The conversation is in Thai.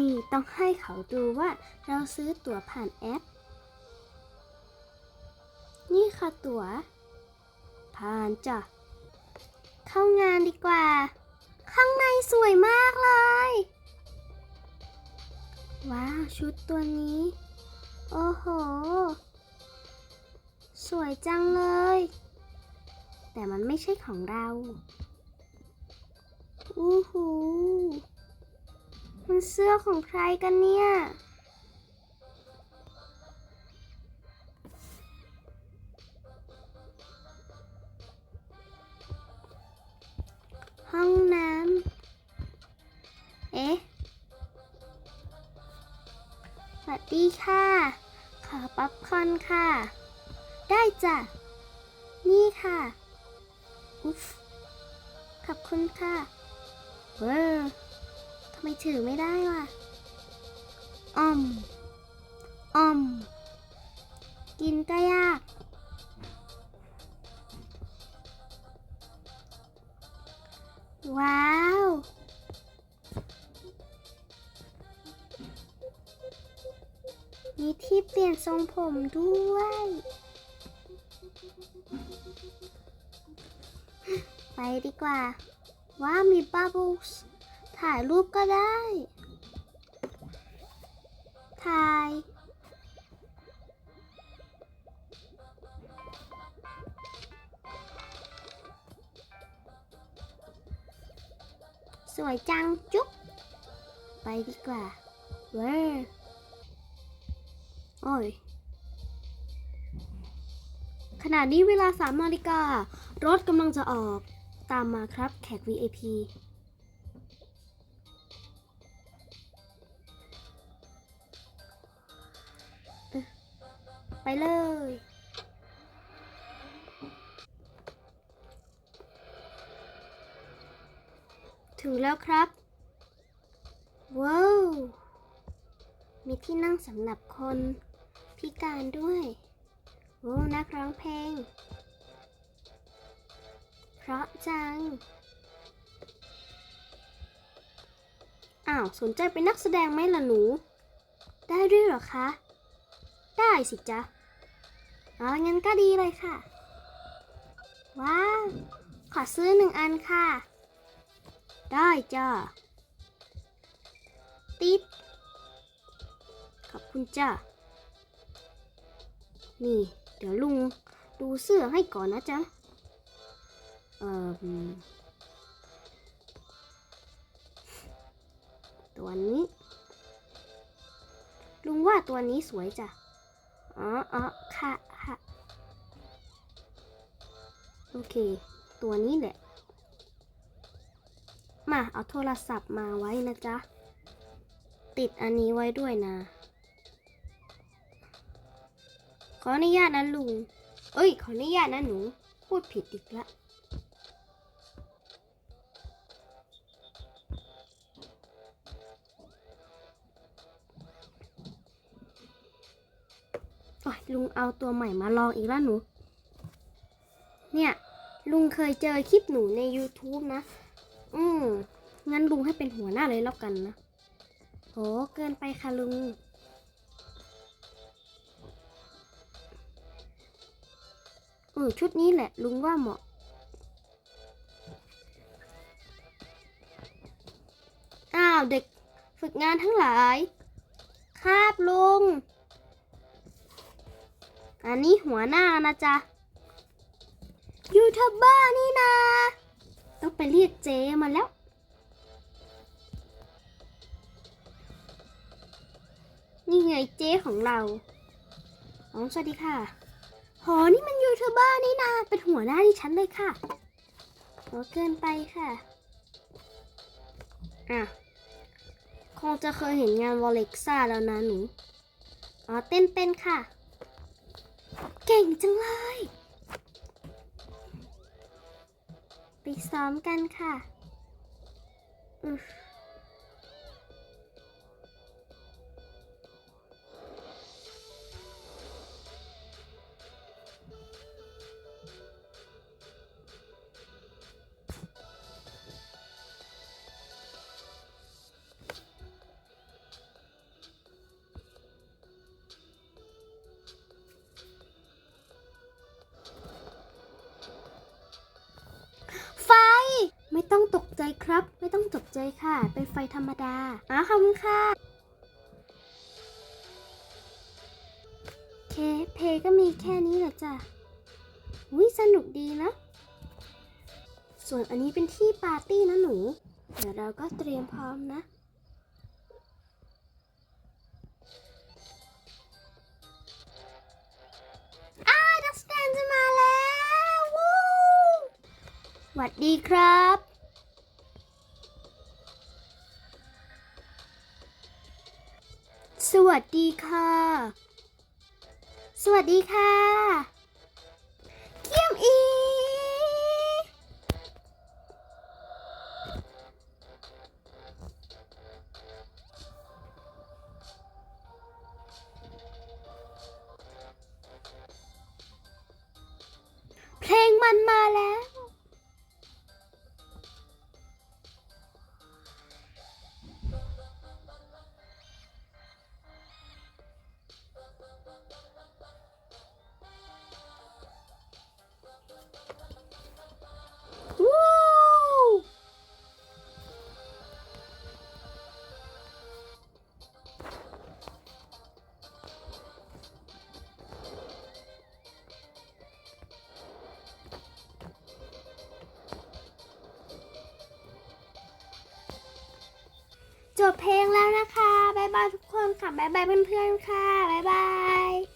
นี่ต้องให้เขาดูว่าเราซื้อตั๋วผ่านแอป นี่ค่ะตั๋ว ผ่านจ้ะ เข้างานดีกว่า ข้างในสวยมากเลย ว้าว ชุดตัวนี้ โอ้โห สวยจังเลย แต่มันไม่ใช่ของเราอู้หู มันเสื้อของใครกันเนี่ย ห้องน้ำ เอ๊ะสวัสดีค่ะ ขอป๊อปคอนค่ะ ได้จ้ะ นี่ค่ะ อุ๊ฟขอบคุณค่ะเวอร์ ไมถือไม่ได้วะอ่อมอ่อม กินก็ยาก ว้าว มีที่เปลี่ยนทรงผมด้วย ไปดีกว่า ว้าวมีบับเบิลส์ ถ่ายรูปก็ได้ ถ่าย สวยจังจุ๊บ ไปดีกว่า เว้ยโอ้ยขณะนี้เวลาสามนาฬิกา รถกำลังจะออก ตามมาครับแขก VIP ไปเลย ถึงแล้วครับ ว้าว มีที่นั่งสำหรับคนพิการด้วยโอ้นักร้องเพลง เพราะจัง อ้าว สนใจเป็นนักแสดงไหมล่ะหนู ได้ด้วยเหรอคะ ได้สิจ๊ะอ๋องั้นก็ดีเลยค่ะ ว้าว ขอซื้อหนึ่งอันค่ะ ได้จ้าติด ขอบคุณจ้านี่ เดี๋ยวลุงดูเสื้อให้ก่อนนะจ๊ะ เอ่อ ตัวนี้ ลุงว่าตัวนี้สวยจ้ะ อ๋ออ๋อค่ะค่ะโอเค ตัวนี้แหละ มาเอาโทรศัพท์มาไว้นะจ๊ะ ติดอันนี้ไว้ด้วยนะ ขออนุญาตนะลุง เอ้ย ขออนุญาตนะหนู พูดผิดอีกละ ลุงเอาตัวใหม่มาลองอีกแล้วหนู เนี่ย ลุงเคยเจอคลิปหนูใน YouTube นะ อืมงั้นลุงให้เป็นหัวหน้าเลยแล้วกันนะ โห เกินไปค่ะลุง เออชุดนี้แหละ ลุงว่าเหมาะอ้าวเด็กฝึกงานทั้งหลาย ครับลุง อันนี้หัวหน้านะจ๊ะยูทูบเบอร์นี่นะ ต้องไปเรียกเจมาแล้ว นี่ไงเจของเราอ๋อสวัสดีค่ะโหนี่มันยูทูบเบอร์นี่นาเป็นหัวหน้าดิฉันเลยค่ะโหเกินไปค่ะ อะ คงจะเคยเห็นงานวอลเล็กซ่าแล้วนะหนู อ๋อเต้นเป็นค่ะ เก่งจังเลย ไปซ้อมกันค่ะอือ ไม่ต้องตกใจครับ ไม่ต้องตกใจค่ะ เป็นไฟธรรมดาอ๋อขอบคุณค่ะเคเพก็มีแค่นี้แหละจ้ะวิสนุกดีนะ ส่วนอันนี้เป็นที่ปาร์ตี้นะหนู เดี๋ยวเราก็เตรียมพร้อมนะ วัดดีครับสวัสดีค่ะ สวัสดีค่ะเยี่ยมอี เพลงมันมาแล้ว จบเพลงแล้วนะคะ บ๊ายบายทุกคนค่ะ บ๊ายบายเพื่อนๆค่ะ บ๊ายบาย